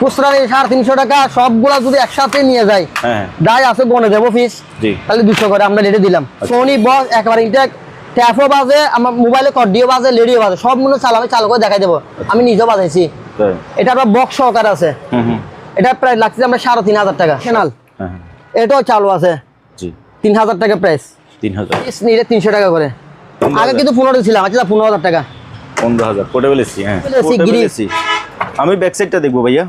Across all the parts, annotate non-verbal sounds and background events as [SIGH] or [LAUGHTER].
খুচরা নিয়ে সাড়ে তিনশো টাকা সবগুলা যদি একসাথে নিয়ে যায় হ্যাঁ। যাই আছে গনে দেবো ফিস তাহলে দুশো করে আমরা রেটে দিলাম। সোনি বস একেবারে ইনটেক ট্যাপও বাজে আমার মোবাইলে কডিও বাজে লেডিও বাজে সব মনে চাল আমি চালু করে দেখাই দেবো। আমি নিজেও বাজাইছি। এটা বক্স সহকার আছে। এটা প্রায় লাগছে আমরা সাড়ে তিন হাজার টাকা সেনাল হ্যাঁ হ্যাঁ। এটাও চালু আছে। তিন হাজার টাকা প্রাইস তিন হাজার। নিলে তিনশো টাকা করে। আগে কিন্তু পনেরো ছিলাম আচ্ছা পনেরো হাজার টাকা। পনেরো হাজার। পোর্টেবল এসি হ্যাঁ। Portable grill. এসি আমি ব্যাক সাইডটা দেখব ভাইয়া।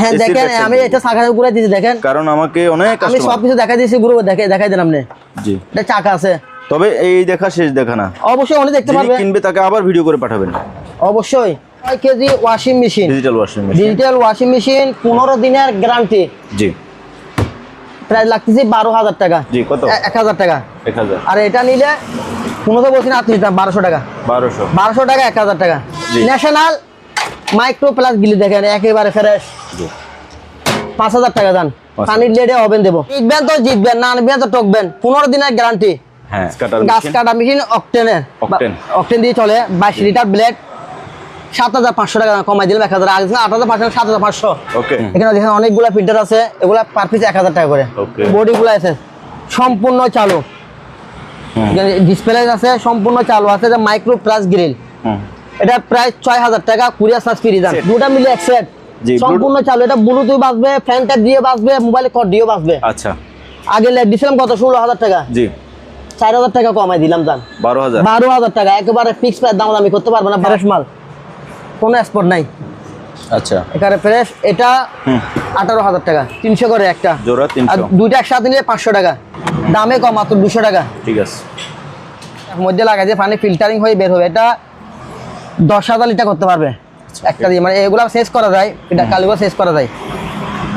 হ্যাঁ দেখেন আমি এটা শাখা ঘুরে দিয়েছি দেখেন। কারণ আমাকে অনেক আমি কাস্টমার সব কিছু দেখাই দিয়েছি গ্রুপে দেখে দেখাই দেন আপনি জি। এটা চাকা আছে। তবে এই দেখা শেষ দেখা না। অবশ্যই উনি দেখতে যিনি পারবে। কিনবে তাকে আবার ভিডিও করে পাঠাবেন। অবশ্যই। ছয় KG washing machine digital washing machine digital washing machine পনেরো দিনের গ্যারান্টি জি। প্রায় লাগতেছে বারো হাজার টাকা। জি কত? এক হাজার টাকা। এক হাজার। আর এটা নিলে পনেরো বলছি না বারোশো টাকা। বারোশো। বারোশো টাকা এক হাজার টাকা। জি। ন্যাশনাল মাইক্রো প্লাস গিলি দেখেন একেবারে ফ্রেশ। পাঁচ হাজার টাকা দান। পানির লেডে হবেন দেবো। জিতবেন তো জিতবেন না আনবেন তো টকবেন পনেরো দিনের গ্যারান্টি হ্যাঁ। গাছ কাটা মেশিন অকটেনের অকটেন। অকটেন দিয়ে চলে বাইশ লিটার ব্লেড সাত হাজার পাঁচশো টাকা কমাই দিলাম এক হাজার। আগে আট হাজার পাঁচশো সাত হাজার পাঁচশো। এখানে দেখেন অনেকগুলা ফিল্টার আছে এগুলা পার পিস এক হাজার টাকা করে. বডিগুলো আছে সম্পূর্ণ চালু। ডিসপ্লে আছে সম্পূর্ণ চালু আছে যে মাইক্রো প্লাস গ্রিল হুম। এটা প্রায় ছয় হাজার টাকা কুরিয়ার চার্জ ফ্রি দাম দুটা মিলে এক সেট সম্পূর্ণ চালু। এটা ব্লুটুথ বাজবে ফ্যান ট্যাপ দিয়ে বাঁচবে মোবাইলে কর দিয়ে বাজবে। আচ্ছা। আগে দিছিলাম কত? ষোলো হাজার টাকা। জি। চার হাজার টাকা কমাই দিলাম দাম বারো হাজার বারো হাজার টাকা। একেবারে ফিক্স প্রাইস দাম আমি করতে পারব না ফ্রেশ মাল। কোনো স্পট নাই। আচ্ছা। এখানে ফ্রেশ এটা আঠারো হাজার টাকা। তিনশো করে একটা। জোড়া আর দুইটা একসাথে নিলে পাঁচশো টাকা। দামে কম মাত্র দুশো টাকা। ঠিক আছে। মধ্যে লাগাই যে পানি ফিল্টারিং হয়ে বের হবে। এটা দশ হাজার লিটার করতে পারবে। একটা দিয়ে মানে এগুলো শেষ করা যায় এটা কালগুলো শেষ করা যায়।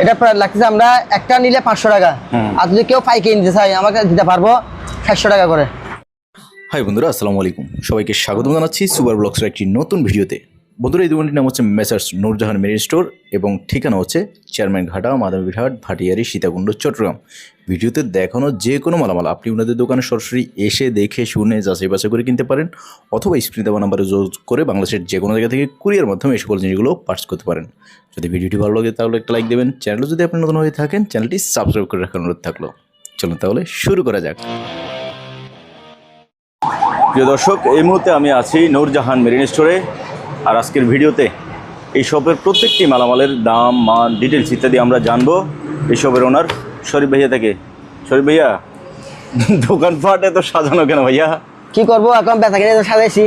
এটা প্রায় লাগতেছে আমরা একটা নিলে পাঁচশো টাকা। আর যদি কেউ পাইকে নিতে চাই আমাকে দিতে পারব সাতশো টাকা করে। হাই বন্ধুরা আসসালামু আলাইকুম। সবাইকে স্বাগত জানাচ্ছি সুপার ব্লগসের একটি নতুন ভিডিওতে। বন্ধুরা, এই দোকানটির নাম হচ্ছে মেসার্স নূরজাহান মেরিন স্টোর এবং ঠিকানা হচ্ছে চেয়ারম্যান ঘাটা মাদামীরহাট ভাটিয়ারি, সীতাকুণ্ড, চট্টগ্রাম। ভিডিওতে দেখানো যে কোনো মালামাল আপনি ওনাদের দোকানে সরাসরি এসে দেখে, শুনে, যাচাই বাছাই করে কিনতে পারেন অথবা স্ক্রিন দেওয়া নাম্বারে যোগ করে বাংলাদেশের যে কোনো জায়গা থেকে কুরিয়ার মাধ্যমে এই সকল জিনিসগুলো পার্স করতে পারেন। যদি ভিডিওটি ভালো লাগে তাহলে একটা লাইক দেবেন। চ্যানেলে যদি আপনি নতুন হয়ে থাকেন চ্যানেলটি সাবস্ক্রাইব করে রাখার অনুরোধ থাকল। চলুন তাহলে শুরু করা যাক। প্রিয় দর্শক, এই মুহূর্তে আমি আছি নূরজাহান মেরিন স্টোরে। আর আজকের ভিডিওতে এই শপের প্রত্যেকটি মালামালের দাম মান ডিটেলস ইত্যাদি আমরা জানব। এই শপের ওনার শরীফ ভাইয়া থেকে। শরীফ ভাইয়া দোকানপাট এত সাজানো কেন ভাইয়া? কি করব? এখন বেচা কিনে সাজাইছি।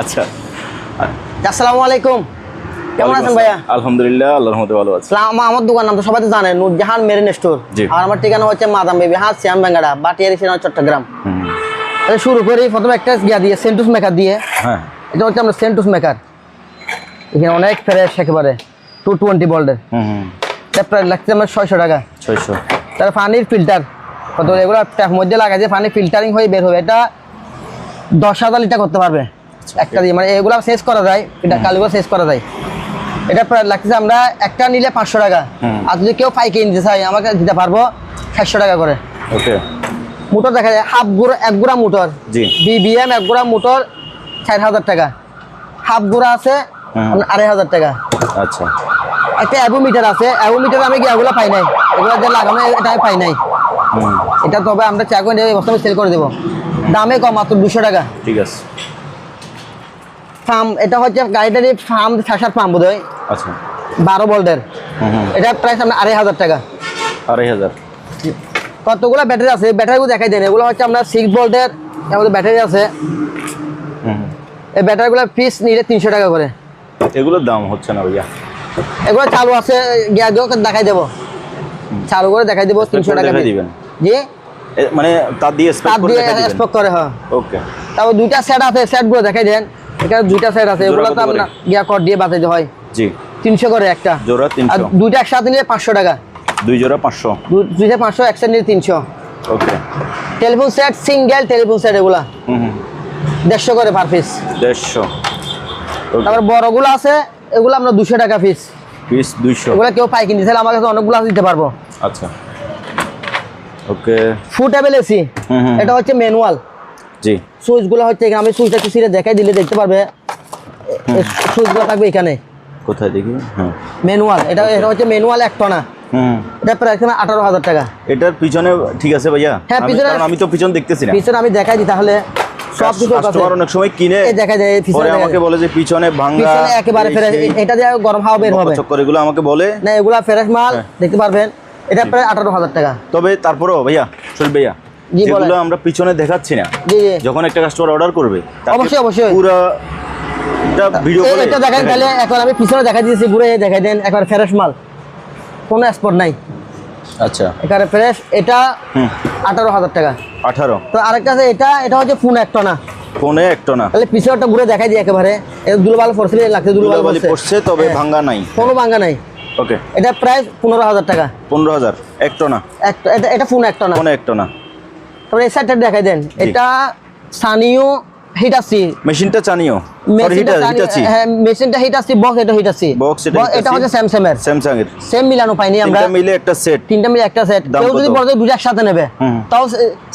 আচ্ছা। আসসালামু আলাইকুম। কেমন আছেন ভাইয়া? আলহামদুলিল্লাহ আল্লাহর মতো ভালো আছে। আমার দোকান নাম তো সবাই তো জানেন নুরজাহান মেরিন স্টোর। আর আমার ঠিকানা হচ্ছে মাদাম বেবি হাত শ্যাম বেঙ্গাড়া বাটিয়ারি সিনেমা চট্টগ্রাম। তাহলে শুরু করি প্রথমে একটা গিয়া দিয়ে সেন্টুস মেকার দিয়ে। হ্যাঁ। এটা হচ্ছে আমরা সেন্টুস মেকার এখানে অনেক ফ্রেশ একেবারে টু টোয়েন্টি হুম প্রায় লাগছে আমার ছয়শো টাকা। ছয়শো। তার পানির ফিল্টার কত এগুলো মধ্যে লাগাই যে পানি ফিল্টারিং হয়ে বের হবে এটা দশ হাজার লিটার করতে পারবে। একটা দিয়ে মানে এগুলো শেষ করা যায় এটা কালিগুলো শেষ করা যায়। এটা প্রায় লাগতেছে আমরা একটা নিলে পাঁচশো টাকা। আর যদি কেউ পাইকে নিতে চাই আমাকে দিতে পারব সাতশো টাকা করে। ওকে। মোটর দেখা যায় হাফ গুঁড়ো এক গুঁড়া মোটর। বিবিএম এক গুঁড়া মোটর চার হাজার টাকা। হাফ গুঁড়া আছে আড়াই হাজার টাকা। আচ্ছা। একটা অ্যাভোমিটার আছে। অ্যাভোমিটার আমি কি এগুলো পাই নাই। এগুলো যে লাগানো এটা আমি পাই নাই। এটা তবে আমরা চা করে এই বস্তা সেল করে দেবো। দামে কম মাত্র দুশো টাকা। ঠিক আছে। ফার্ম এটা হচ্ছে গাড়িটারই ফার্ম শাসার ফার্ম বোধ হয় আচ্ছা। বারো হুম এটা প্রাইস আপনার আড়াই হাজার টাকা। আড়াই হাজার। কতগুলো ব্যাটারি আছে? ব্যাটারিগুলো দেখাই দেন। এগুলো হচ্ছে আপনার সিক্স ভোল্টের আমাদের ব্যাটারি আছে। এই ব্যাটারিগুলো পিস নিলে তিনশো টাকা করে। এগুলোর দাম হচ্ছে না ভাইয়া। এগুলো চালু আছে গিয়া দিয়েও দেখাই দেবো। চালু করে দেখাই দেবো তিনশো টাকা দিবেন? জি? মানে তার দিয়ে তার করে দিয়ে স্পক করে হ্যাঁ। ওকে। তারপর দুইটা সেট আছে সেটগুলো দেখাই দেন। এখানে দুইটা সেট আছে এগুলো তো আপনার গিয়া কর দিয়ে বাঁচাইতে হয়। জি। তিনশো করে একটা। জোড়া আর দুইটা একসাথে নিলে পাঁচশো টাকা। দুই জোড়া পাঁচশো। দুইটা পাঁচশো একসাথে নিলে তিনশো। Okay. Telephone set single telephone set এগুলা। হুম হুম। দেড়শো করে পার পিস দেড়শো। তারপর বড়গুলো আছে এগুলো আমরা দুশো টাকা পিস পিস দুইশো। এগুলো কেউ দিতে আমার কাছে অনেকগুলো দিতে পারব। আচ্ছা। ওকে ফুটেবল এসি এটা হচ্ছে ম্যানুয়াল জি। সুইচগুলো হচ্ছে এখানে আমি সুইচটা একটু সিরে দেখাই দিলে দেখতে পারবে। সুইচগুলো থাকবে এখানে। কোথায় দেখি? হ্যাঁ। ম্যানুয়াল এটা এটা হচ্ছে ম্যানুয়াল এক টনা। হুম। এটা প্রায় এখানে আঠারো হাজার টাকা। এটার পিছনে ঠিক আছে ভাইয়া? হ্যাঁ, পিছনে- আমি তো পিছন দেখতেছি না। পিছনে আমি দেখাই দিই তাহলে। সব কিছু কাস্টমার অনেক সময় কিনে দেখা যায় পিছনে আমাকে বলে যে পিছনে ভাঙা পিছনে একেবারে এই ফ্রেশ এটা দিয়ে গরম হাওয়া বের হবে। চক্কর এগুলো আমাকে বলে। না এগুলা ফ্রেশ মাল হ্যাঁ। দেখতে পারবেন। এটা প্রায় আঠারো হাজার টাকা। তবে তারপরেও ভাইয়া ভাইয়া যেগুলো আমরা পিছনে দেখাচ্ছি না যখন একটা কাস্টমার অর্ডার করবে অবশ্যই, অবশ্যই। পুরো এটা ভিডিও এ- করে এটা দেখাই। তাহলে এখন আমি পিছনে দেখা দিয়েছি ঘুরে দেখাই দেন একবার ফ্রেশ মাল। কোনো স্পট নাই। আচ্ছা। এখানে ফ্রেশ এটা আঠারো হাজার টাকা। আঠারো। তো আরেকটা আছে এটা এটা হচ্ছে ফোন এক টনা। ফোনে একটা না তাহলে পিছনেটা ঘুরে দেখাই দিই একেবারে। দুলবাল ফোরসিলে লাগছে দুলবাল পড়ছে তবে হ্যাঁ। ভাঙ্গা নাই। কোনো ভাঙ্গা নাই। ওকে। এটা প্রায় পনেরো হাজার টাকা। পনেরো হাজার একটা না একটা এটা এটা ফোন এক টনা। ফোনে একটা না তারপরে এই সাইডটা দেখাই দেন। এটা স্থানীয় হিটাসি মেশিনটা চানিও। হিটার হিটাচি হ্যাঁ মেশিনটা বক্স এটা Box এটা এটা। হচ্ছে স্যামসাং এর সেম মিলানো পাইনি আমরা। তিনটা মিলে একটা সেট তিনটা মিলে একটা সেট কেউ যদি বড় দুটো একসাথে নেবে তাও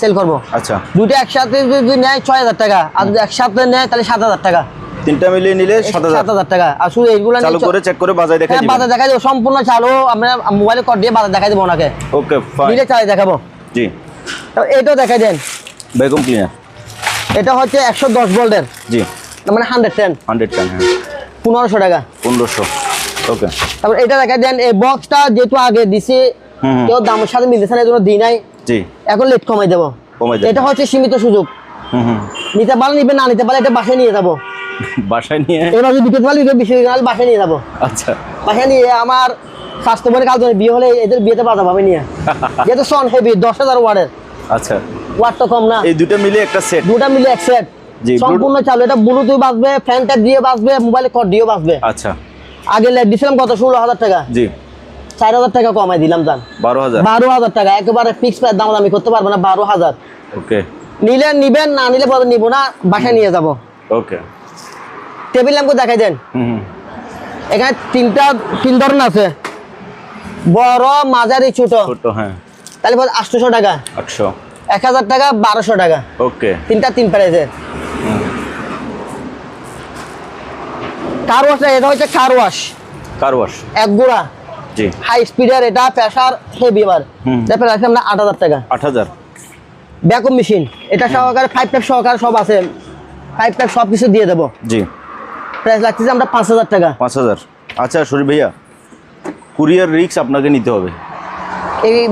সেল করব। আচ্ছা। দুটো একসাথে যদি নেয় টাকা আর যদি একসাথে নেয় তাহলে সাত হাজার টাকা। তিনটা মিলিয়ে নিলে সাত হাজার। সাত হাজার টাকা। আর শুধু এইগুলো চালু করে চেক করে হ্যাঁ বাজার দেখা দেবো। সম্পূর্ণ চালু। আমরা মোবাইলে কর দিয়ে বাজার দেখা দেবো ওনাকে। ওকে ফাইন দেখাবো। জি। এটাও দেখাই দেন। বেগম ক্লিনার এটা হচ্ছে একশো দশ ভোল্টের জি। মানে হান্ড্রেড টেন হান্ড্রেড টেন হ্যাঁ। পনেরোশো টাকা। পনেরোশো। ওকে তারপর এটা দেখা দেন এই বক্সটা যেহেতু আগে দিছি। কেউ দামের সাথে মিলতেছে না এই জন্য দিই নাই। জি। এখন লেট কমাই দেবো। কমাই। এটা হচ্ছে সীমিত সুযোগ। নিতে পারলে নিবে না নিতে পারলে এটা বাসায় নিয়ে যাব। [LAUGHS] বাসায় নিয়ে? এবার যদি বিকেল পারলে বেশি বাসায় নিয়ে যাব। আচ্ছা। বাসায় নিয়ে আমার স্বাস্থ্য বলে কাল বিয়ে হলে এদের বিয়েতে পাবে নিয়ে। [LAUGHS] যেহেতু সন হেভি দশ হাজার ওয়ার্ডের। আচ্ছা। ওয়াট তো কম না। এই দুটো মিলে একটা সেট দুটা মিলে এক সেট সম্পূর্ণ চালু। এটা ব্লুটুথ বাজবে ফ্যান ট্যাপ দিয়ে বাজবে মোবাইলে কর দিয়েও বাজবে। আচ্ছা। আগে দিছিলাম কত? ষোলো হাজার টাকা। জি। চার হাজার টাকা কমাই দিলাম জান। বারো হাজার বারো হাজার টাকা। একেবারে ফিক্স প্রাইস দাম আমি করতে পারব না বারো হাজার ওকে নিলে নিবেন না নিলে পরে নিবো না বাসায় নিয়ে যাব। ওকে টেবিল ল্যাম্পও দেখাই দেন। এখানে তিনটা তিন ধরনের আছে। বড় মাঝারি ছোট। ছোট হ্যাঁ। তাহলে আটশোশো টাকা। আটশো। এক হাজার টাকা বারোশো টাকা। ওকে। তিনটা তিন প্রাইসের কার ওয়াশ এটা হচ্ছে কার ওয়াশ কার ওয়াশ এক গুড়া। জি। হাই স্পিডের এটা প্রেশার হেভি বার। তারপরে আছে আমরা আট হাজার টাকা। আট হাজার। ব্যাকআপ মেশিন এটা সহকারে ফাইভ টাইপ সহকারে সব আছে। ফাইভ টাইপ সব কিছু দিয়ে দেবো। জি। প্রাইস লাগতেছে আমরা পাঁচ হাজার টাকা। পাঁচ হাজার। আচ্ছা শরীফ ভাইয়া কুরিয়ার রিক্স আপনাকে নিতে হবে।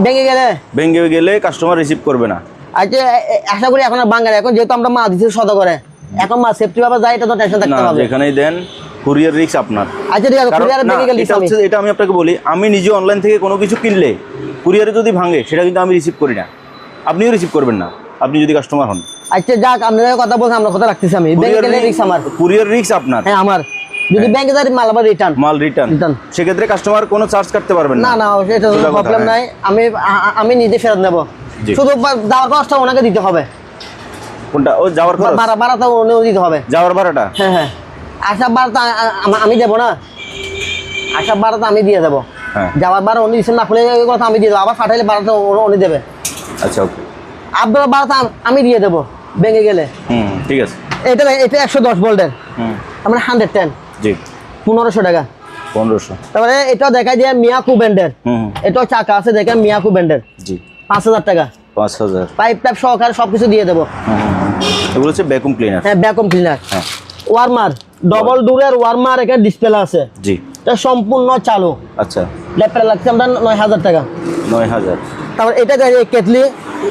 ভেঙে গেলে? ভেঙে গেলে কাস্টমার রিসিভ করবে না। আচ্ছা আশা করি এখন এখন যেহেতু আমরা মা দিচ্ছি সদ করে। এখন মা সেফটি ভাবে যায় এটা তো টেনশন থাকতে হবে। যেখানেই দেন কুরিয়ার রিক্স আপনার। আচ্ছা ঠিক আছে কুরিয়ারে ভেঙে গেলে এটা হচ্ছে এটা আমি আপনাকে বলি আমি নিজে অনলাইন থেকে কোনো কিছু কিনলে কুরিয়ারে যদি ভাঙে সেটা কিন্তু আমি রিসিভ করি না। আপনিও রিসিভ করবেন না আপনি যদি কাস্টমার হন। আচ্ছা যাক আপনাদের কথা বলছেন আমরা কথা রাখতেছি আমি। গেলে রিক্স আমার। কুরিয়ার রিক্স আপনার। হ্যাঁ আমার। যদি ব্যাংকে যাই মাল আবার রিটার্ন মাল রিটার্ন Return। সেক্ষেত্রে কাস্টমার কোনো চার্জ কাটতে পারবেন না। না না সেটা প্রবলেম হ্যাঁ। নাই। আমি আমি নিজে ফেরত নেব। শুধু যাওয়ার কষ্ট ওনাকে দিতে হবে। কোনটা? ও যাওয়ার খরচ? ভাড়া ভাড়া তো উনিও দিতে হবে। যাওয়ার ভাড়াটা? হ্যাঁ হ্যাঁ। আসার ভাড়া তো আ- আ- আ- আমি দেবো না। আসার ভাড়া তো আমি দিয়ে দেবো। হ্যাঁ। যাওয়ার ভাড়া উনি দিচ্ছেন না খুলে কথা আমি দিয়ে দেবো। আবার পাঠাইলে ভাড়া তো উনি দেবে। আচ্ছা ওকে। আপনার ভাড়া তো আমি দিয়ে দেবো। ভেঙে গেলে। হুম ঠিক আছে। এটা এটা একশো দশ ভোল্টের হুম। আমরা হান্ড্রেড টেন জি। পনেরোশো টাকা। পনেরোশো। তারপরে এটাও দেখা যায় মিয়াকু ব্যান্ডের। এটাও চাকা আছে দেখেন মিয়াকু ব্যান্ডের। জি। পাঁচ হাজার টাকা। পাঁচ হাজার। পাইপ টাইপ সহকারে সব কিছু দিয়ে দেবো। এগুলো হচ্ছে ভ্যাকুম ক্লিনার হ্যাঁ ব্যাকম ক্লিনার হ্যাঁ। ওয়ার্মার ডবল ডোরের ওয়ার্মার এখানে ডিসপ্লে আছে। জি। এটা সম্পূর্ণ চালু। আচ্ছা। ল্যাপটপ লাগছে আমরা নয় হাজার টাকা। নয় হাজার। তারপর এটা কেটলি।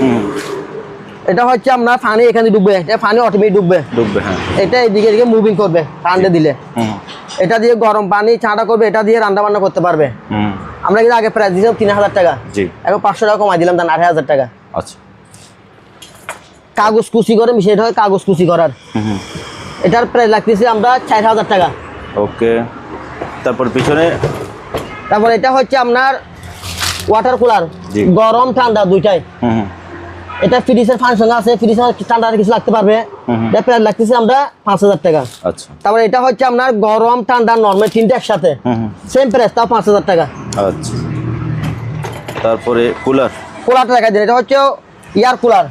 হুম। এটা হচ্ছে আপনার পানি এখানে ডুববে। এটা পানি অটোমেটিক ডুববে। ডুববে হ্যাঁ। এটা এদিকে এদিকে মুভিং করবে ঠান্ডা দিলে। হুম। এটা দিয়ে গরম পানি ছাড়া করবে এটা দিয়ে রান্না বান্না করতে পারবে। হুম। আমরা কিন্তু আগে প্রাইস দিয়েছিলাম তিন হাজার টাকা। জি। এখন পাঁচশো টাকা কমাই দিলাম তার আড়াই হাজার টাকা। আচ্ছা। কাগজ কুচি করে মিশিয়ে হয় কাগজ কুচি করার। এটার প্রাইস লাগতেছে আমরা চার হাজার টাকা। ওকে। তারপর পিছনে? তারপর এটা হচ্ছে আপনার ওয়াটার কুলার গরম ঠান্ডা দুইটাই। এটা ফ্রিজের ফাংশন আছে ফ্রিজের ঠান্ডা কিছু লাগতে পারবে। এটা প্রাইস লাগতেছে আমরা পাঁচ হাজার টাকা। আচ্ছা। তারপর এটা হচ্ছে আপনার গরম ঠান্ডা নর্মাল তিনটা একসাথে। সেম প্রাইস তাও পাঁচ হাজার টাকা। আচ্ছা। তারপরে কুলার কুলারটা দেখা দিন এটা হচ্ছে এয়ার কুলার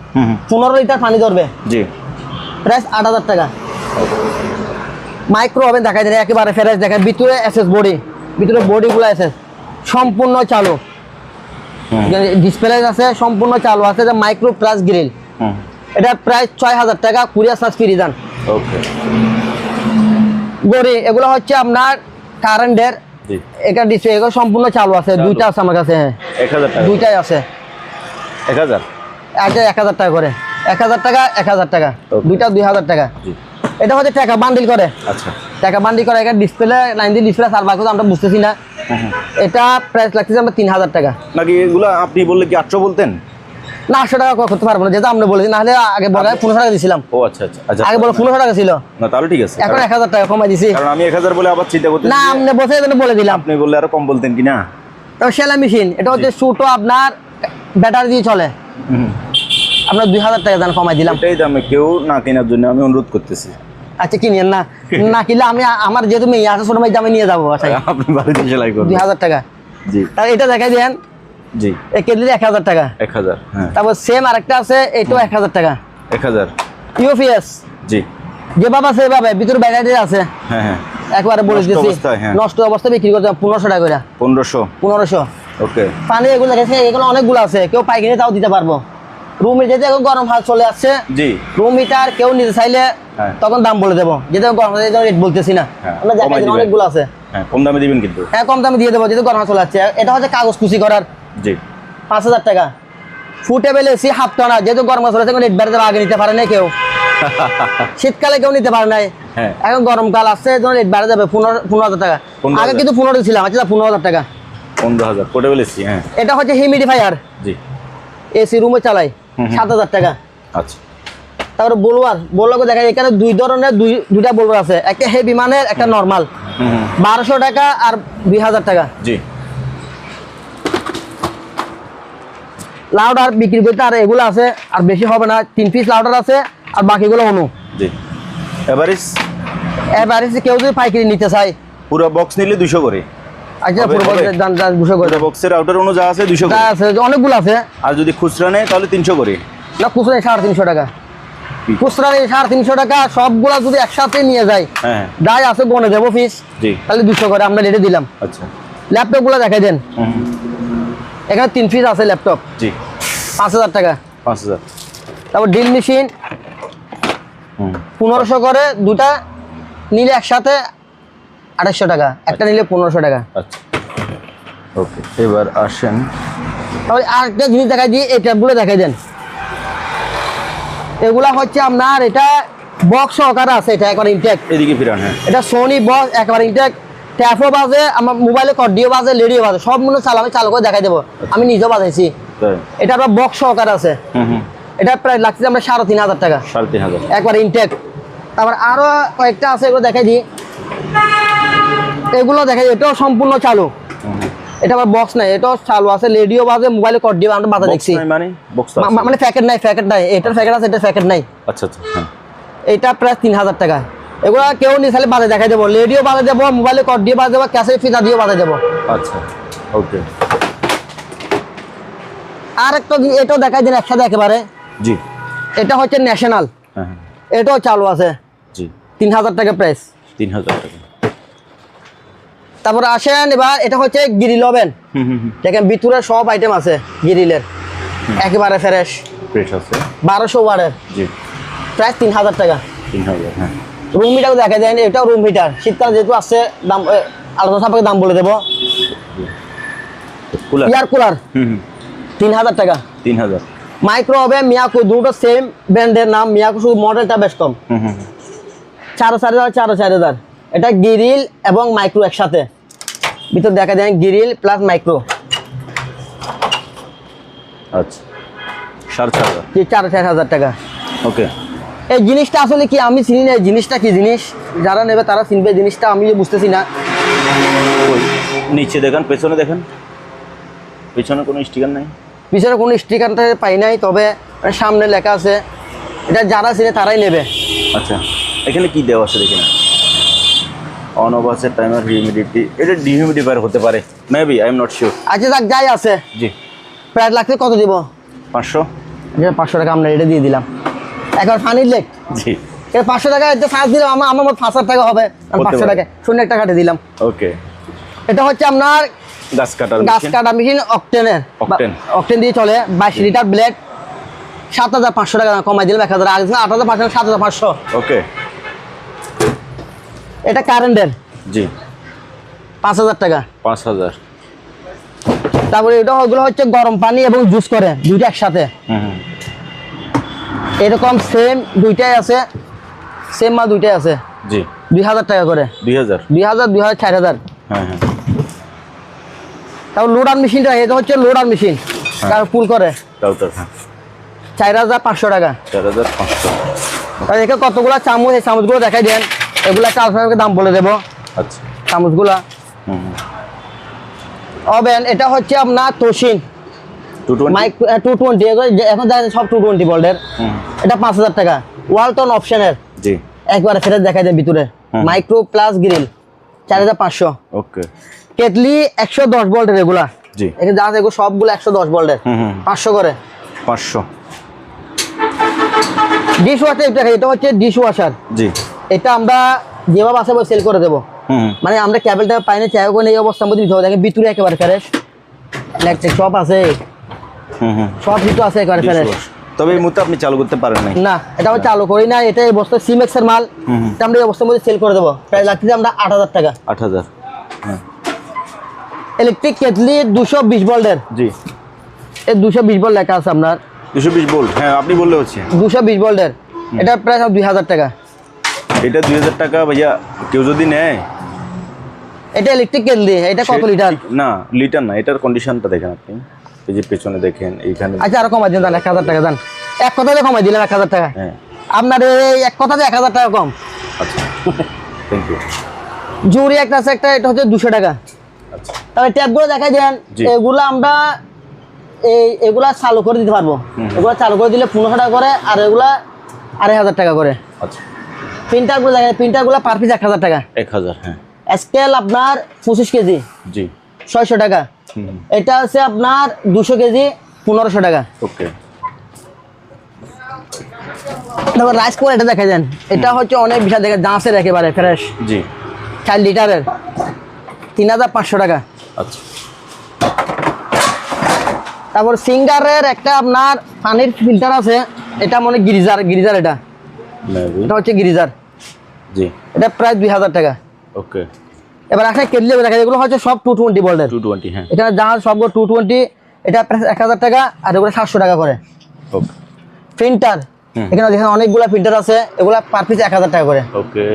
পনেরো লিটার পানি ধরবে। জি। প্রাইস আট হাজার টাকা। মাইক্রো ওভেন দেখা যায় একেবারে ফ্রেশ দেখেন ভিতরে এসএস বডি ভিতরে বডিগুলো এসএস সম্পূর্ণ চালু। ডিসপ্লে আছে সম্পূর্ণ চালু আছে যে মাইক্রো প্লাস গ্রিল এটা প্রায় ছয় হাজার টাকা কুরিয়ার ফ্রি গড়ি এগুলো হচ্ছে আপনার কারেন্টের এটা ডিসপ্লে এগুলো সম্পূর্ণ চালু আছে দুইটা আছে আমার কাছে হ্যাঁ। দুইটাই আছে। এক হাজার? একটা এক হাজার টাকা করে। এক হাজার টাকা এক হাজার টাকা। দুইটা দুই হাজার টাকা। জি। এটা হচ্ছে টাকা বান্ডিল করে। আচ্ছা। টাকা বান্ডিল করে এখানে ডিসপ্লে লাইন দিয়ে ডিসপ্লে সার্ভার করতে আমরা বুঝতেছি না। এটা প্রাইস লাগতেছে আমরা তিন হাজার টাকা। নাকি এগুলো আপনি বললে কি আটশো বলতেন? না আটশো টাকা করতে পারব না নাহলে আগে বলে পনেরোশো টাকা ও আচ্ছা আচ্ছা আচ্ছা। আগে বলে পনেরোশো টাকা ছিল। না তাহলে ঠিক আছে। এখন এক হাজার টাকা কমাই দিছি। কারণ আমি এক হাজার বলে আবার চিন্তা করতে না আপনি বসে বলে দিলাম। আপনি বললে আরও কম বলতেন কি না সেলাই মেশিন এটা হচ্ছে সুটো আপনার ব্যাটারি দিয়ে চলে। দুই হাজার টাকা দাম কমাই দিলাম। এটাই দামে কেউ না কেনার জন্য আমি অনুরোধ করতেছি। আচ্ছা কিনেন না? না কিনলে আমি আমার যেহেতু মেয়ে আছে ছোট মেয়ে আমি নিয়ে যাব বাসায়। [LAUGHS] আপনি বাড়িতে সেলাই দুই হাজার টাকা। জি। তাহলে এটা দেখাই দেন। জি। এক এক হাজার টাকা। এক হাজার হ্যাঁ। তারপর সেম আরেকটা আছে এটাও এক হাজার টাকা। এক হাজার। ইউপিএস জি। ভিতরে ব্যাটারি আছে। হ্যাঁ হ্যাঁ। একবারে বলে নষ্ট হ্যাঁ। নষ্ট অবস্থায় বিক্রি করতে পনেরোশো টাকা করে। পনেরোশো। পনেরোশো। ওকে। পানি এগুলো দেখেছে এগুলো অনেকগুলো আছে। কেউ পাইকারি তাও দিতে পারব। রুম যেতে এখন গরম হাত চলে আসছে জি। রুম হিটার কেউ নিতে চাইলে। তখন দাম বলে দেবো। গরম রেট বলতেছি না হ্যাঁ, আমরা। অনেকগুলো আছে। হ্যাঁ কম দামে দিবেন কিন্তু। হ্যাঁ কম দামে দিয়ে দেবো যেহেতু গরম চলে আসছে। এটা হচ্ছে কাগজ কুচি করার। জি। পাঁচ হাজার টাকা। ফুটেবেল এসি হাফ টনা যেহেতু গরম চলে আসছে রেট বেড়ে আগে নিতে পারে না কেউ। [LAUGHS] শীতকালে কেউ নিতে পারে নাই। হ্যাঁ। এখন গরমকাল আসছে যখন রেট বেড়ে যাবে পনেরো পনেরো হাজার টাকা। আগে কিন্তু পনেরো ছিলাম আচ্ছা পনেরো হাজার টাকা। পনেরো হাজার পোর্টেবল এসি হ্যাঁ। এটা হচ্ছে হিউমিডিফায়ার জি। এসি রুমে চালাই। সাত হাজার টাকা। আচ্ছা। তারপরে বলবার বলল দেখা যায় এখানে দুই ধরনের দুই দুইটা বলবার আছে। একটা হেভি মানের একটা নর্মাল বারোশো টাকা আর দুই হাজার টাকা। জি। লাউডার বিক্রি করতে আর এগুলো আছে আর বেশি হবে না। তিন পিস লাউডার আছে আর বাকিগুলো অনু। জি। এভারেজ? এবারে কেউ যদি পাইকারি নিতে চায়। পুরো বক্স নিলে দুশো করে। আচ্ছা পুরো হবে। দাম দাম দুশো করে। বক্সের আউটার অনু যা আছে দুশো করে। আছে অনেকগুলো আছে। আর যদি খুচরা নেয় তাহলে তিনশো করে। না খুচরা সাড়ে তিনশো টাকা? খুচরা নেই সাড়ে তিনশো টাকা সবগুলা যদি একসাথে নিয়ে যায় হ্যাঁ। যাই আছে গনে দেবো ফিস তাহলে দুশো করে আমরা রেটে দিলাম। আচ্ছা। ল্যাপটপগুলো দেখাই দেন। এখানে তিন পিস আছে ল্যাপটপ জি। পাঁচ হাজার টাকা। পাঁচ হাজার। তারপর ড্রিল মেশিন পনেরোশো করে দুটা নিলে একসাথে আড়াইশো টাকা। একটা নিলে পনেরোশো টাকা। আচ্ছা। ওকে এবার আসেন। তারপরে আরেকটা জিনিস দেখাই দিই এই ট্যাপগুলো দেখাই দেন। এগুলা হচ্ছে আপনার এটা বক্স সহকারে আছে এটা একবার ইনটেক এদিকে ফিরান হ্যাঁ। এটা সোনি বক্স একবার ইনটেক ট্যাপও বাজে আমার মোবাইলে কডিও বাজে লেডিও বাজে সব মনে চালু আমি চালু করে দেখাই দেবো। আমি নিজেও বাজাইছি। তাই। এটা আপনার বক্স সহকারে আছে। হুম হুম। এটা প্রায় লাগছে আমরা সাড়ে তিন হাজার টাকা। সাড়ে তিন হাজার। একবার ইনটেক তারপর আরও কয়েকটা আছে এগুলো দেখাই দিই। এগুলো দেখাই দিই, এটাও সম্পূর্ণ চালু। এটা আমার বক্স নাই এটাও চালু আছে লেডিও বাজে মোবাইলে কড দিয়ে আমরা বাজা দেখছি। মানে? মানে প্যাকেট নাই প্যাকেট নাই এটার প্যাকেট আছে এটার প্যাকেট নাই। আচ্ছা আচ্ছা হ্যাঁ। এটা প্রায় তিন হাজার টাকা। এগুলো কেউ নিয়ে বাজে দেখাই দেবো। লেডিও বাজে দেবো মোবাইলে কড দিয়ে বাজে দেবো ক্যাশের ফিতা দিয়েও বাজে দেবো। আচ্ছা ওকে আর একটা এটাও দেখাই দিন একসাথে একেবারে। জি। এটা হচ্ছে ন্যাশনাল হ্যাঁ এটাও চালু আছে। জি। তিন হাজার টাকা প্রাইস তিন হাজার টাকা। তারপরে আসেন এবার এটা হচ্ছে গিরিল ওভেন দেখেন ভিতরে সব আইটেম আছে গিরিলের একেবারে ফ্রেশ ফ্রেশ আছে। বারোশো ওয়ার্ডের প্রায় তিন হাজার টাকা। রুম হিটার দেখা যায় এটাও রুম হিটার শীতকাল যেহেতু আসছে দাম আলাদা সাপেক্ষে দাম বলে দেবো। এয়ার কুলার তিন হাজার টাকা। তিন হাজার। মাইক্রো ওভেন মিয়াকু দুটো সেম ব্র্যান্ডের নাম। মিয়াকু শুধু মডেলটা বেশ কম। চারো চার হাজার চারো চার হাজার। এটা গিরিল এবং মাইক্রো একসাথে। ভিতর দেখা যায় গিরিল প্লাস মাইক্রো। আচ্ছা। সাড়ে চার হাজার। চারো চার হাজার টাকা। ওকে। এই জিনিসটা আসলে কি আমি চিনি না? এই জিনিসটা কি জিনিস? যারা নেবে তারা চিনবে জিনিসটা আমি বুঝতেছি না। নিচে দেখেন পেছনে দেখেন। পেছনে কোনো স্টিকার নাই। পিছনে কোনো স্টিকারটা পাই নাই তবে মানে সামনে লেখা আছে এটা যারা চিনে তারাই নেবে। আচ্ছা। এখানে কি দেওয়া আছে দেখি না। অন অফ আছে টাইমার হিউমিডিটি এটা ডিহিউমিডিফায়ার হতে পারে maybe I am not sure আচ্ছা যাক যাই আছে। জি। প্রায় লাগছে কত দিব? পাঁচশো। এটা পাঁচশো টাকা আমরা এটা দিয়ে দিলাম। একবার ফানির লেক জি। এটা পাঁচশো টাকা এটা ফাঁস দিলাম আমার আমার মোট পাঁচ হাজার টাকা হবে। পাঁচশো। টাকা শূন্য একটা কাটে দিলাম। ওকে। এটা হচ্ছে আপনার গাছ কাটার গাছ কাটা মেশিন অকটেনের। অকটেন দিয়ে চলে বাইশ লিটার ব্লেড সাত হাজার পাঁচশো টাকা কমাই দিলাম এক হাজার। আগে আট হাজার পাঁচশো সাত হাজার পাঁচশো। ওকে। এটা কারেন্টের জি। পাঁচ হাজার টাকা? পাঁচ হাজার। তারপরে এটা ওগুলো হচ্ছে গরম পানি এবং জুস করে দুইটা একসাথে। এরকম সেম দুইটাই আছে সেম মাল দুইটাই আছে। জি। দুই হাজার টাকা করে। দুই হাজার। দুই হাজার দুই হাজার চার হাজার। হ্যাঁ হ্যাঁ। তারপর লোডার মেশিনটা এটা হচ্ছে লোডার মেশিন তার ফুল করে। হ্যাঁ। চার হাজার পাঁচশো টাকা। চার হাজার পাঁচশো। এখানে কতগুলো চামচ এই চামচগুলো দেখাই দেন। এগুলো আপনাকে দাম বলে দেবো। আচ্ছা। চামচগুলা। ওভেন এটা হচ্ছে আপনার টোয়েন্টি মাইক টু টোয়েন্টি এখন দেখা সব টু টোয়েন্টি এটা পাঁচ হাজার টাকা। ওয়ালটন অপশনের জি। একবারে ফেরত দেখাই দেন ভিতরে। মাইক্রো প্লাস গ্রিল চার হাজার পাঁচশো। ওকে। কেটলি একশো দশ ভোল্টের এগুলা। জি। এখানে যা এগুলো সবগুলো একশো দশ হুম পাঁচশো করে। পাঁচশো। ডিশ ওয়াশার এটা এটা হচ্ছে ডিশ ওয়াশার জি। এটা আমরা যেভাবে আছে সেল করে দেবো। মানে আমরা ক্যাবেলটা পাই না চাই এই অবস্থার মধ্যে দিতে হবে দেখেন ভিতরে একেবারে ফ্রেশ ইলেকট্রিক সব আছে। সব কিছু আছে একেবারে ফ্রেশ তবে এই মুহূর্তে আপনি চালু করতে পারেন নাই। না এটা আমরা চালু করি না এটা এই বস্তা সিমেক্স এর মাল। এটা আমরা এই অবস্থার মধ্যে সেল করে দেবো। প্রায় লাগতেছে আমরা আট হাজার টাকা। আট হাজার। ইলেকট্রিক কেটলি দুশো বিশ ভোল্টের জি। এই দুশো বিশ ভোল্ট লেখা আছে আপনার। দুশো বিশ ভোল্ট হ্যাঁ আপনি বললে হচ্ছে। দুশো বিশ ভোল্টের এটা প্রায় দুই হাজার টাকা। এটা দুই হাজার টাকা ভাইয়া কেউ যদি নেয়? এটা ইলেকট্রিক কেন দিয়ে এটা কত লিটার না লিটার না এটার কন্ডিশনটা দেখেন আপনি। এই যে পেছনে দেখেন এইখানে। আচ্ছা আরও কমাই দিন এক হাজার টাকা দেন। এক কথা কথাতে কমাই দিলাম এক হাজার টাকা। হ্যাঁ। আপনার এই এক কথাতে এক হাজার টাকা কম। আচ্ছা থ্যাংক ইউ জুরি একটা আছে একটা এটা হচ্ছে দুশো টাকা। আচ্ছা। তবে ট্যাপগুলো দেখাই দেন। এগুলো আমরা এই এগুলা চালু করে দিতে পারব। এগুলা চালু করে দিলে পনেরোশো টাকা করে আর এগুলা আড়াই হাজার টাকা করে। আচ্ছা। প্রিন্টারগুলো দেখেন প্রিন্টারগুলো পার পিস এক হাজার টাকা। এক হাজার হ্যাঁ। স্কেল আপনার পঁচিশ কেজি। জি। ছয়শো টাকা। এটা হচ্ছে আপনার দুশো কেজি পনেরোশো টাকা। ওকে। তারপর রাইস কুকার এটা দেখা যান এটা হচ্ছে অনেক বিশাল দেখে দাঁসের একেবারে ফ্রেশ জি। চার লিটারের। তিন হাজার পাঁচশো টাকা। আচ্ছা। তারপর সিঙ্গারের একটা আপনার পানির ফিল্টার আছে। এটা মনে হয় গিরিজার গিরিজার এটা। এটা হচ্ছে গিরিজার। জি। এটা প্রায় দুই হাজার টাকা। ওকে। এবার একটা কেটলি দেখা যায় এগুলো হচ্ছে সব টু টোয়েন্টি ভোল্টের টু টোয়েন্টি হ্যাঁ। এটা জাহাজ সবগুলো টু টোয়েন্টি এটা প্রায় এক হাজার টাকা আর এগুলো সাতশো টাকা করে। ওকে। প্রিন্টার এখানে দেখেন অনেকগুলা প্রিন্টার আছে এগুলা পার পিস এক হাজার টাকা করে। ওকে।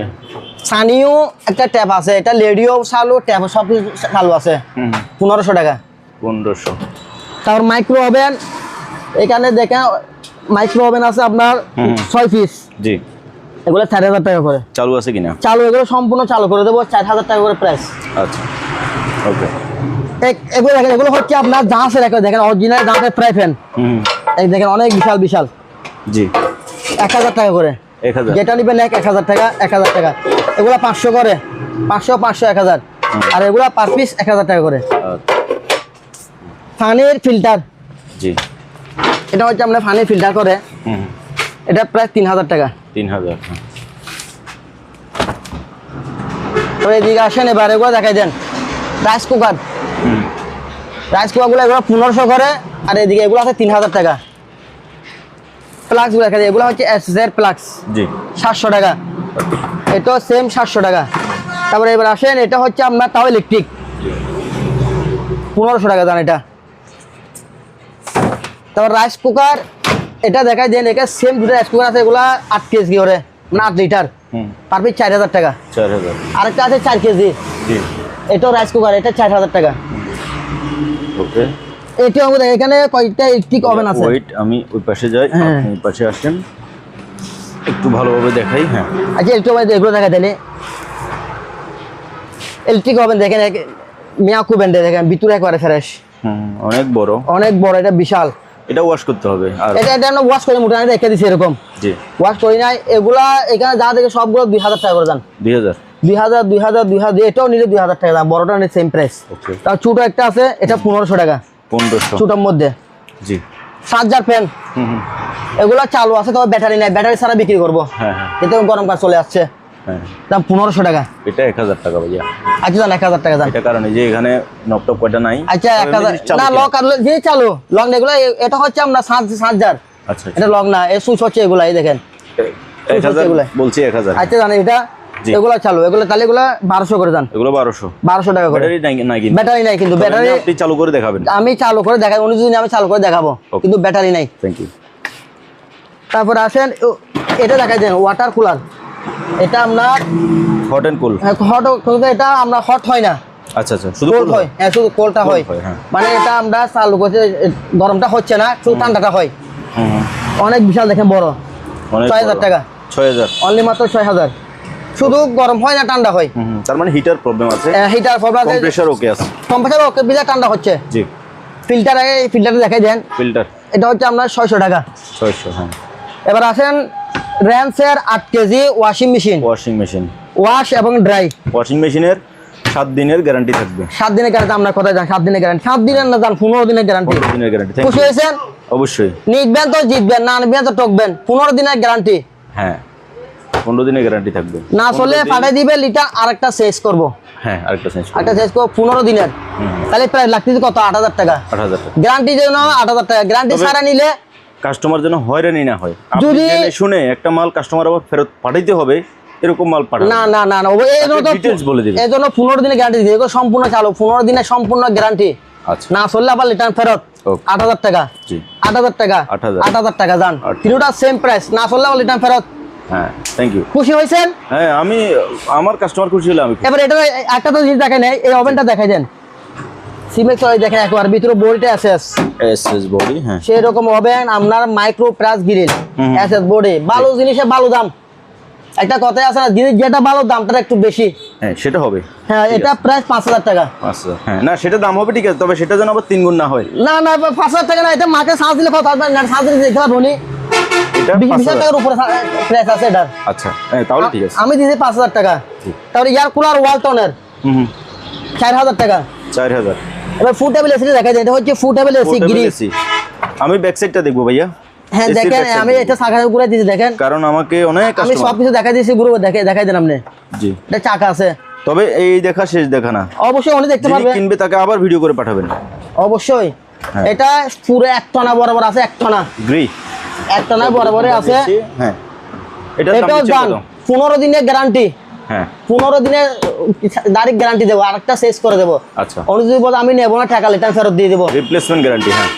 সানিও একটা ট্যাপ আছে এটা লেডিও চালু ট্যাপ সব চালু আছে। পনেরোশো টাকা। পনেরোশো। তারপর মাইক্রো ওভেন এখানে দেখেন মাইক্রো ওভেন আছে আপনার। ছয় পিস জি। এগুলো চার হাজার টাকা করে। চালু আছে কিনা? চালু এগুলো সম্পূর্ণ চালু করে দেবো চার হাজার টাকা করে প্রাইস আচ্ছা ওকে এগুলো দেখেন এগুলো হচ্ছে আপনার জাহাজের একটা দেখেন অরিজিনাল জাহাজের প্রায় ফ্যান এই দেখেন অনেক বিশাল বিশাল। জি। এক হাজার টাকা করে। এক হাজার। যেটা নেবেন এক এক হাজার টাকা এক হাজার টাকা। এগুলো পাঁচশো করে। পাঁচশো পাঁচশো এক হাজার। আর এগুলো পার পিস এক হাজার টাকা করে। আচ্ছা, ফিল্টার জি। এটা হচ্ছে ফিল্টার করে। এটা প্রায় তিন হাজার টাকা। তিন হাজার হ্যাঁ। তো এদিকে আসেন এবার এগুলো দেখাই দেন। রাইস কুকার রাইস কুকারগুলো এগুলো পনেরোশো করে আর এদিকে এগুলো আছে তিন হাজার টাকা। প্লাক্সগুলো দেখা যায় এগুলো হচ্ছে এস এর প্লাক্স জি। সাতশো টাকা। এটা সেম সাতশো টাকা। তারপরে এবার আসেন এটা হচ্ছে আপনার তাও ইলেকট্রিক পনেরোশো টাকা দাম এটা। তারপর রাইস কুকার এটা দেখাই দেন এটা সেম দুটো রাইস কুকার আছে এগুলা আট কেজি করে মানে আট লিটার পার পিস চার হাজার টাকা। আরেকটা আছে চার কেজি। এটাও রাইস কুকার এটা চার হাজার টাকা। ওকে। আমাদের এখানে কয়েকটা ইলেকট্রিক ওভেন আছে। ওয়েট আমি ওই পাশে যাই হ্যাঁ। আপনি এই পাশে আসেন। একটু ভালোভাবে দেখাই হ্যাঁ। আচ্ছা ইলেকট্রিক ওভেন এগুলো দেখা দিলে ইলেকট্রিক ওভেন দেখেন এক- মিয়াকু ব্যান্ডে দেখেন ভিতরে একবারে ফ্রেশ হুম অনেক বড়। অনেক বড় এটা বিশাল। এটা ওয়াশ করতে হবে আর এটা এটা আমরা ওয়াশ করে মোটামুটি রেখে দিচ্ছি এরকম। জি। ওয়াশ করি নাই এগুলা এখানে যা দেখে সবগুলো দুই হাজার টাকা করে দাম দুই হাজার। দুই হাজার দুই হাজার দুই হাজার এটাও নিলে দুই হাজার টাকা দাম বড়টা নিলে সেম প্রাইস তার ছোটো একটা আছে এটা পনেরোশো টাকা। পনেরোশো। ছোটোর মধ্যে। জি। চার্জার ফ্যান হুম হুম। এগুলো চালু আছে তবে ব্যাটারি নাই ব্যাটারি ছাড়া বিক্রি করব। হ্যাঁ হ্যাঁ। গরমকাল চলে আসছে। দাম পনেরোশো টাকা। এটা এক হাজার টাকা ভাইয়া। আচ্ছা জান এক হাজার টাকা দাম। এটা কারণে যে এখানে নপটপ কয়টা নাই? আচ্ছা এক হাজার না লক আর যে চালু লক এগুলো এটা হচ্ছে আমরা চার্জার আচ্ছা এটা লক না এই সুইচ হচ্ছে এগুলা এই দেখেন। হাজার বলছি এক হাজার। আচ্ছা জানেন এটা এগুলো চালু এগুলো তাহলে এগুলো বারোশো করে এগুলো বারোশো। বারোশো টাকা করে। ব্যাটারি নাই কিন্তু। ব্যাটারি আপনি চালু করে দেখাবেন। আমি চালু করে দেখাবো উনি যদি আমি চালু করে দেখাবো কিন্তু ব্যাটারি নাই। থ্যাংক ইউ তারপর আসেন এটা দেখাই দেন ওয়াটার কুলার এটা আপনার হট অ্যান্ড কুল হট এটা আমরা হট হয় না। আচ্ছা আচ্ছা শুধু কোল্ড হয় হ্যাঁ? শুধু কোল্ডটা হয়। হয়, হ্যাঁ। মানে এটা আমরা চালু করতে গরমটা হচ্ছে না শুধু ঠান্ডাটা হয়। অনেক বিশাল দেখেন বড়। ছয় হাজার। টাকা। ছয় হাজার। অনলি মাত্র ছয় হাজার। শুধু গরম হয় না ঠান্ডা হয়। তার মানে হিটার প্রবলেম আছে। হিটার প্রবলেম আছে। কম্প্রেসার ওকে আছে। কম্পিউটার ওকে বিজা ঠান্ডা হচ্ছে। জি। ফিল্টার আগে ফিল্টারে দেখাই দেন। ফিল্টার এটা হচ্ছে আপনার ছয়শো টাকা। ছয়শো হ্যাঁ। এবার আসেন র্যান্সের আট KG washing machine washing machine wash এবং ড্রাই ওয়াশিং মেশিনের সাত দিনের গ্যারান্টি থাকবে। সাত দিনের গ্যারান্টি আমরা কোথায় যান? সাত দিনের গ্যারান্টি সাত দিনের না যান পনেরো দিনের গ্যারান্টি পনেরো দিনের গ্যারান্টি খুশি হয়েছেন? অবশ্যই। নিকবেন তো জিতবেন না নিবেন তো টকবেন পনেরো দিনের গ্যারান্টি হ্যাঁ। পনেরো দিনের গ্যারান্টি থাকবে। না চলে পাঠাই দিবে লিটার আরেকটা শেষ করব। হ্যাঁ আরেকটা চেঞ্জ আরেকটা শেষ করব পনেরো দিনের। তাহলে প্রায় লাগতেছে কত? আট হাজার টাকা। আট হাজার টাকা। গ্যারান্টি জন্য আট হাজার টাকা। গ্যারান্টি সারা নিলে কাস্টমার যেন হয়রানি না হয়। যদি- শুনে একটা মাল কাস্টমার আবার ফেরত পাঠাইতে হবে এরকম মাল পাঠান। না না না না এই জন্য তো বলে দিবেন। এই জন্য দিনের গ্যারান্টি দিবে এগুলো সম্পূর্ণ চালু। পনেরো দিনের সম্পূর্ণ গ্যারান্টি আচ্ছা। না চললে আবার রিটার্ন ফেরত। টাকা। জি। টাকা। 8,000 আট হাজার টাকা। তিনটা সেম প্রাইস না চললে আবার রিটার্ন ফেরত। হ্যাঁ থ্যাংক ইউ খুশি হয়েছেন? হ্যাঁ আমি আমার কাস্টমার খুশি হলাম এবার এটা একটা তো জিনিস দেখেন এই ওভেনটা দেখাই দেন। সিমেক্স ওই দেখেন একবার ভিতরে বডিটা আছে এস এস বডি হ্যাঁ। সেই রকম ওভেন আপনার micro plus grill SS body. ভালো জিনিসে ভালো দাম। একটা কথাই আছে না জিনিস যেটা ভালো দামটা একটু বেশি। হ্যাঁ সেটা হবে। হ্যাঁ এটা প্রাইস পাঁচ হাজার টাকা। হ্যাঁ। না সেটা দাম হবে ঠিক আছে তবে সেটা যেন আবার তিন গুণ না হয়। না না পাঁচ হাজার টাকা না এটা মাকে সাজ দিলে কত আসবে না সাজ দিলে দেখতে পারব তাহলে আমি দিয়েছি পাঁচ হাজার টাকা। তারপরে ইয়ার কুলার ওয়ালটনের হুম হুম। চার হাজার টাকা। চার হাজার। এবার ফুড টেবিল এসি দেখা যায়। এটা হচ্ছে food table AC grill AC আমি ব্যাক সাইডটা দেখব ভাইয়া। হ্যাঁ দেখেন আমি এটা শাখা করে দিয়েছি দেখেন। কারণ আমাকে অনেক আমি কাস্টমার সব কিছু দিয়েছি গ্রুপে দেখে দেখাই দেন আপনি। জি। এটা চাকা আছে। তবে এই দেখা শেষ দেখা না। অবশ্যই উনি দেখতে পারবে। কিনবে তাকে আবার ভিডিও করে পাঠাবেন। অবশ্যই। হ্যাঁ। এটা পুরো এক টনা বরাবর আছে এক টনা গ্রি এক টনা বরাবরে আছে। হ্যাঁ। এটা এটাও দাম পনেরো দিনের গ্যারান্টি হ্যাঁ। পনেরো দিনের গ্যারান্টি দেবো আরেকটা শেষ করে দেবো। আচ্ছা। যদি বলে আমি নেব না টাকা রিটার্ন ফেরত দিয়ে দেবো। রিপ্লেসমেন্ট গ্যারান্টি হ্যাঁ।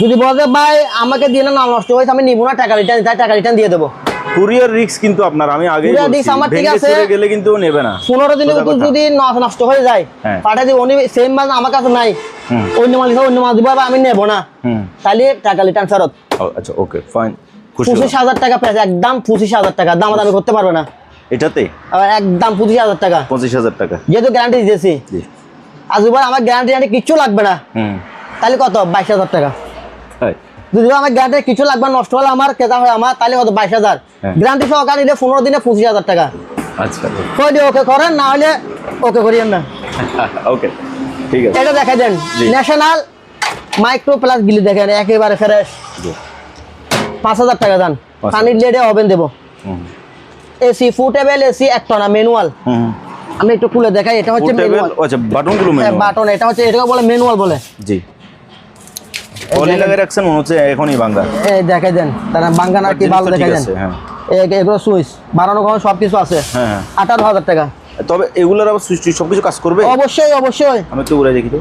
যদি বলে ভাই আমাকে দিয়ে না নষ্ট হয়েছে আমি নিবো না টাকা রিটার্ন তাই টাকা রিটার্ন দিয়ে দেবো। কুরিয়ার রিস্ক কিন্তু আপনার আমি আগেই Courier বলছি আমার ঠিক আছে। গেলে কিন্তু নেবে না। পনেরো দিনের সোজা যদি নষ্ট হয়ে যায়। পাঠাই উনি সেম মাল আমার কাছে নাই। অন্য মাল অন্য মাল দিব আমি নেব না। তাহলে টাকা রিটার্ন ফেরত। আচ্ছা ওকে ফাইন খুশি পঁচিশ হলাম। হাজার টাকা প্রাইস একদম পঁচিশ হাজার টাকা দাম দামি করতে পারবে না। এটাতে? আবার একদম পঁচিশ হাজার টাকা। পঁচিশ হাজার টাকা। যেহেতু গ্যারান্টি দিয়েছি। জি। আর দুবার আমার গ্যারান্টি গ্যারান্টি কিচ্ছু লাগবে না। হুম। তাহলে কত? বাইশ হাজার টাকা। যদি আমার গ্যারান্টি কিছু লাগবে নষ্ট হলে আমার কেতা হয় আমার তাহলে কত? বাইশ হাজার। গ্যারান্টি সহকারে নিলে পনেরো দিনে পঁচিশ হাজার টাকা। আচ্ছা। ওকে করেন না হলে ওকে করিয়েন না। [LAUGHS] ওকে। ঠিক আছে। এটা দেখাই দেন। ন্যাশনাল মাইক্রো প্লাস গিলি দেখেন একেবারে ফ্রেশ পাঁচ হাজার টাকা দান। পানির লেডে ওভেন দেবো। হুম। এসি ফুটেবল এসি এক টনা ম্যানুয়াল আমি একটু খুলে দেখাই এটা হচ্ছে ম্যানুয়াল আচ্ছা বাটনগুলো মেনু বাটন এটা হচ্ছে এটাকে বলে ম্যানুয়াল বলে। জি। পলি লাগিয়ে রাখছেন মনে হচ্ছে এখনই বাংলা। এই দেখাই দেন। তারা বাঙ্গান আর কি ভালো তো দেখাই দেন হ্যাঁ। এগুলো সুইচ। বাড়ানো কমানো সব কিছু আছে। হ্যাঁ। আঠারো হাজার টাকা। তবে এগুলোর আবার সুইচ সব কিছু কাজ করবে? অবশ্যই অবশ্যই। আমি একটু ঘুরে দেখি তো।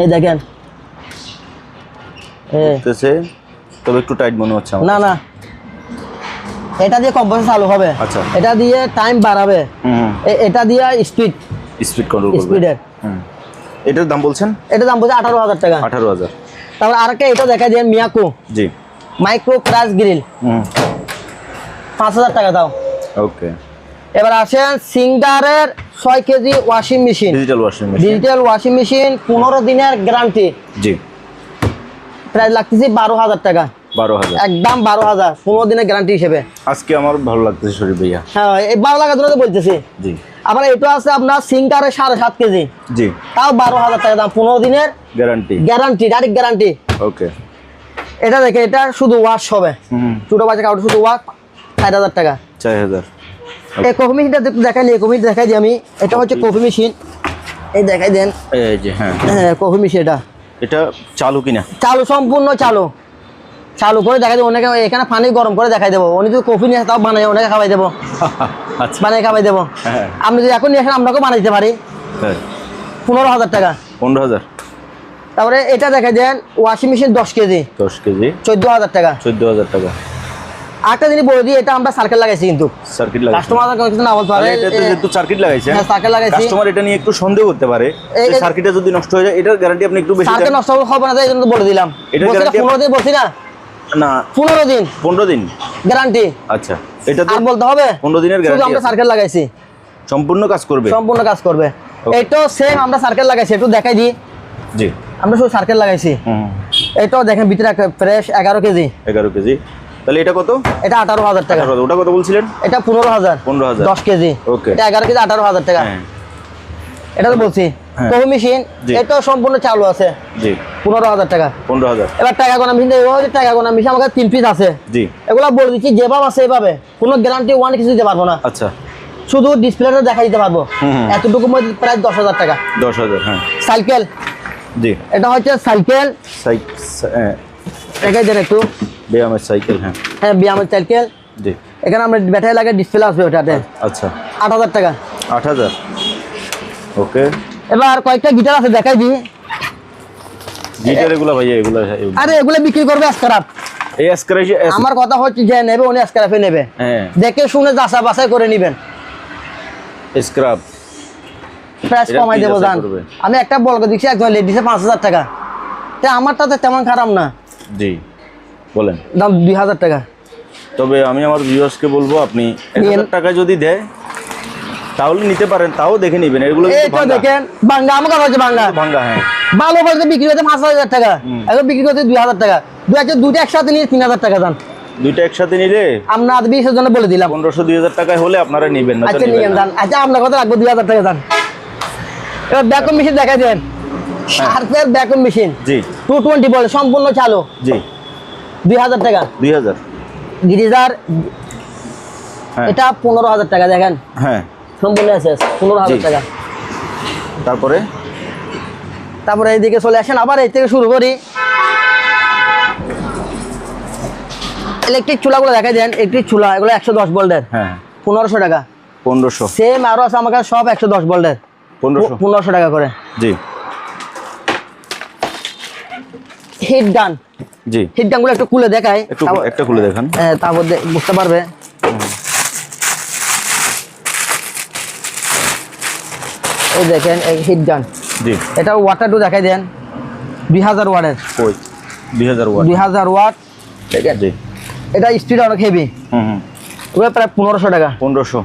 এই দেখেন। এ, করতেছে তবে একটু টাইট মনে হচ্ছে না না। এটা দিয়ে কম্পাস চালু হবে। আচ্ছা। এটা দিয়ে টাইম বাড়াবে। এটা দিয়ে স্পিড স্পিড কন্ট্রোল করবে। স্পিডের হুম। এটার দাম বলছেন? এটা দাম বলছে আঠারো হাজার টাকা। আঠারো হাজার। তারপর আরেকটা এটা দেখা যায় মিয়াকো জি। মাইক্রো প্লাস গ্রিল হুম। পাঁচ হাজার টাকা দাও। ওকে। এবার আসেন সিঙ্গারের ছয় KG washing machine digital washing machine digital washing machine পনেরো দিনের গ্যারান্টি জি। প্রাইস লাগতেছে বারো হাজার টাকা। বারো হাজার। একদম বারো হাজার পনেরো দিনের গ্যারান্টি হিসেবে। আজকে আমার ভালো লাগতেছে শরীর ভাইয়া। হ্যাঁ এই বারো লাখের জন্য তো বলতেছি। জি। আবার এটা আছে আপনার সিঙ্গারের সাড়ে সাত কেজি। জি। তাও বারো হাজার টাকা দাম পনেরো দিনের guarantee guarantee direct guarantee okay এটা দেখে এটা শুধু ওয়াশ হবে। বাচ্চা শুধু ওয়াশ হাজার টাকা। চার হাজার। এই কফি মেশিনটা দেখাই কফি দেখাই দিই আমি। এটা হচ্ছে কফি মেশিন এই দেখাই দেন। এই যে হ্যাঁ। হ্যাঁ কফি মেশিন এটা। এটা চালু কিনা? চালু সম্পূর্ণ চালু। চালু করে দেখাই দেবো ওনাকে এখানে পানি গরম করে দেখাই দেবো। উনি যদি কফি নিয়ে আসে তাও বানাই ওনাকে খাওয়াই দেবো। [LAUGHS] আচ্ছা। বানিয়ে খাওয়াই দেবো। হ্যাঁ। আপনি যদি এখন নিয়ে আসেন আপনাকেও বানাই দিতে পারি। হ্যাঁ। পনেরো হাজার টাকা। পনেরো হাজার। তারপরে এটা দেখাই দেন ওয়াশিং মেশিন দশ কেজি। দশ কেজি। চোদ্দ হাজার টাকা। চোদ্দ হাজার টাকা। আরেকটা জিনিস বলে দিই এটা আমরা সার্কেল লাগাইছি কিন্তু। সার্কিট লাগাইছে। কাস্টমার কিছু না বলতে পারে। তাহলে যেহেতু সার্কিট লাগাইছে হ্যাঁ, circuit লাগাইছি। কাস্টমার এটা নিয়ে একটু সন্দেহ করতে পারে এই- এই- সার্কিটে যদি নষ্ট হয়ে যায় এটার গ্যারান্টি আপনি একটু বেশি নষ্ট হবে না তাই জন্য বলে দিলাম। দিন বলছি না? না। পনেরো দিন। পনেরো দিন। গ্যারান্টি আচ্ছা এটাতে আর বলতে হবে পনেরো দিনের শুধু গ্যারান্টি আমরা সার্কেল লাগাইছি। সম্পূর্ণ কাজ করবে? সম্পূর্ণ কাজ করবে. এটাও সেম আমরা সার্কেল লাগাইছি একটু দেখাই দিই। জি। আমরা শুধু সার্কেল লাগাইছি। হুম এটাও দেখেন ভিতরে একটা ফ্রেশ এগারো কেজি। এগারো কেজি। তাহলে এটা কত? এটা আঠারো হাজার টাকা। ওটা কত বলছিলেন? এটা পনেরো হাজার। পনেরো হাজার। দশ কেজি। Okay. এটা এগারো কেজি আঠারো হাজার টাকা। হ্যাঁ। এটা তো বলছি হ্যাঁ। Coffee machine. এটাও সম্পূর্ণ চালু আছে। জি। পনেরো হাজার টাকা। পনেরো হাজার। এবার টাকা গোনা মেশিন হচ্ছে টাকা গোনা মেশিন আমাকে তিন পিস আছে। জি। এগুলো বলে দিচ্ছি যেভাবে আছে এভাবে। কোনো গ্যারান্টি ওয়ান কিছু দিতে পারব না। আচ্ছা। শুধু ডিসপ্লেটা দেখা দিতে পারব। এতটুকু মধ্যে প্রায় দশ হাজার টাকা। দশ হাজার হ্যাঁ। সাইকেল। জি। এটা হচ্ছে সাইকেল। সাইক হ্যাঁ দেখাই দেন একটু। ব্যায়ামের সাইকেল হ্যাঁ। হ্যাঁ বিয়ামের সাইকেল। জি। এখানে আমরা ব্যাটারি লাগে ডিসপ্লে আসবে ওটাতে। আচ্ছা। আট হাজার টাকা। আট হাজার। ওকে। এবার কয়েকটা গিটার আছে দেখাই দিই গিটার এগুলো ভাইয়া এগুলো আরে এগুলো বিক্রি করবে এই স্ক্র্যাচ আমার কথা হচ্ছে যে নেবে উনি নেবে। হ্যাঁ। দেখে শুনে যাচা বাছাই করে নেবেন। স্ক্রাব প্রাইস কমাই দেবো জান। আমি একটা বলকে দিচ্ছি একজন লেডিসে পাঁচ হাজার টাকা। তা আমারটা তো তেমন খারাপ না। জি। বলেন। দাম দুই হাজার টাকা। তবে আমি আমার ভিউয়ার্সকে বলব আপনি এক। হাজার টাকা যদি দেয় তাহলে নিতে পারেন তাও দেখে নেবেন। এগুলো। দেখেন বাঙ্গা আমার কথা হচ্ছে বাঙ্গা ভাঙ্গা হ্যাঁ। ভালো বলতে বিক্রি করতে পাঁচ হাজার টাকা। এখন বিক্রি করতে দুই হাজার টাকা। দুই হাজার দুইটা একসাথে নিয়ে তিন হাজার টাকা দাম দুইটা একসাথে নিলে আমরা আজ বিশের জন্য বলে দিলাম। পনেরোশো দুই হাজার টাকায় হলে আপনারা নিবেন আচ্ছা নিবেন দান আচ্ছা আপনার কথা রাখব দুই হাজার টাকা দান। এবার ব্যাকম মেশিন দেন। শার্পের ব্যাকম মেশিন। জি। টু টোয়েন্টি বলে সম্পূর্ণ চালু। জি। দুই হাজার টাকা। দুই হাজার। গিরিজার হ্যাঁ। এটা পনেরো হাজার টাকা দেখেন। হ্যাঁ। সম্পূর্ণ আছে পনেরো হাজার টাকা। তারপরে? তারপরে এইদিকে চলে আসেন আবার এই থেকে শুরু করি। ইলেকট্রিক চুলাগুলো দেখাই দেন ইলেকট্রিক চুলা এগুলো একশো দশ ভোল্টের হ্যাঁ। পনেরোশো টাকা। পনেরোশো। সেম আরও আছে আমার কাছে সব একশো দশ ভোল্টের। পনেরোশো। পনেরোশো টাকা করে। জি। হিট গান জি। হিট গানগুলো একটু খুলে দেখাই। একটু একটা খুলে দেখান। হ্যাঁ, তারপর বুঝতে পারবে। এই দেখেন এই হিট গান জি। এটা ওয়াটার টু দেখাই দেন। দুই হাজার ওয়াটের। ওই দুই হাজার ওয়াট। দুই হাজার ওয়াট। দেখেন। জি। এটা স্পিড অনেক হেভি হুম হুম। ওগুলো প্রায় পনেরোশো টাকা। পনেরোশো।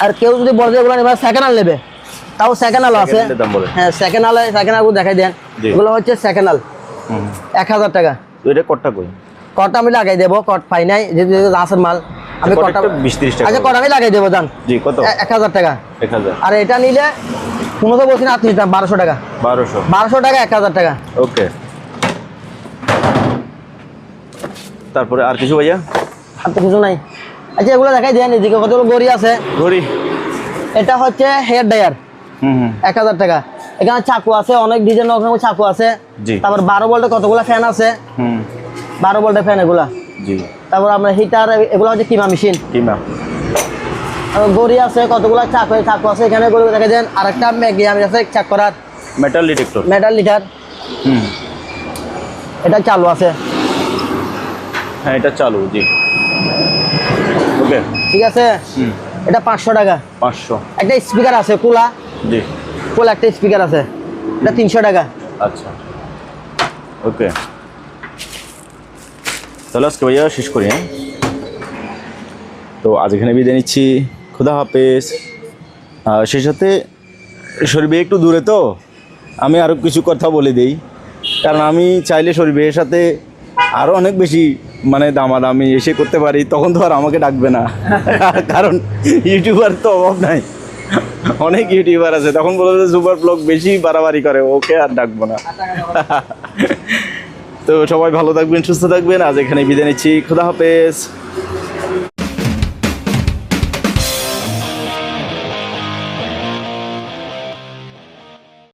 আর কেউ যদি বলে এগুলো নেবে সেকেন্ড আল নেবে। তাও সেকেন্ড আল আছে। হ্যাঁ সেকেন্ড আল সেকেন্ড আলগুলো দেখাই দেন। এগুলো হচ্ছে সেকেন্ড হুম এক হাজার টাকা। এটা কটটা কই? কট আমি লাগাই দেবো কট পাই নাই। যেহেতু রাসের মাল। আমি কট কটটা একটা 20-30 টাকা আচ্ছা দেবো দাম জি কত? এক হাজার টাকা। এক হাজার। আর এটা নিলে পনেরো বলছি না আত্মীয় দাম বারোশো টাকা। বারোশো। বারোশো টাকা এক হাজার টাকা। ওকে। তারপরে আর কিছু ভাইয়া? আর তো কিছু নাই। আচ্ছা এগুলো দেখাই দেন এদিকে কতগুলো গড়ি আছে। ঘড়ি এটা হচ্ছে হেয়ার ড্রায়ার। হুম হুম। এক হাজার টাকা। এখানে চাকু আছে অনেক ডিজাইন চাকু আছে। তারপর বারো ভোল্টের কতগুলো ফ্যান আছে? হুম। বারো ভোল্টের ফ্যান এগুলা। জি। তারপর আপনার হিটার এগুলো হচ্ছে কিমা মেশিন কি ম্যাম গড়ি আছে কতগুলো চাকু চাকু আছে এখানে গড়ি দেখা দেন আরেকটা ম্যাগি আমি আছে চাক করার। মেটাল ডিটেক্টর মেটাল লিটার হুম। এটা চালু আছে। হ্যাঁ এটা চালু জি। ওকে। ঠিক আছে? হুম। এটা পাঁচশো টাকা। পাঁচশো। একটা স্পিকার আছে কুলা। জি। কুলা একটা স্পিকার আছে। এটা তিনশো টাকা। আচ্ছা। ওকে। তাহলে আজকে ভাইয়া শেষ করি হ্যাঁ? তো আজ এখানে বিদায় নিচ্ছি। খুদা হাফেজ। সেই সাথে শরীফ একটু দূরে তো, আমি আরও কিছু কথা বলে দিই। কারণ আমি চাইলে শরীফের সাথে আরও অনেক বেশি মানে দামাদামি এসে করতে পারি, তখন তো আর আমাকে ডাকবে না। কারণ ইউটিউবার তো অভাব নাই। অনেক ইউটিউবার আছে, তখন বলবে সুপার ব্লগ বেশি বাড়াবাড়ি করে, ওকে আর ডাকবো না। তো সবাই ভালো থাকবেন সুস্থ থাকবেন। আজ এখানে বিদায় নিচ্ছি। খুদা হাফেজ।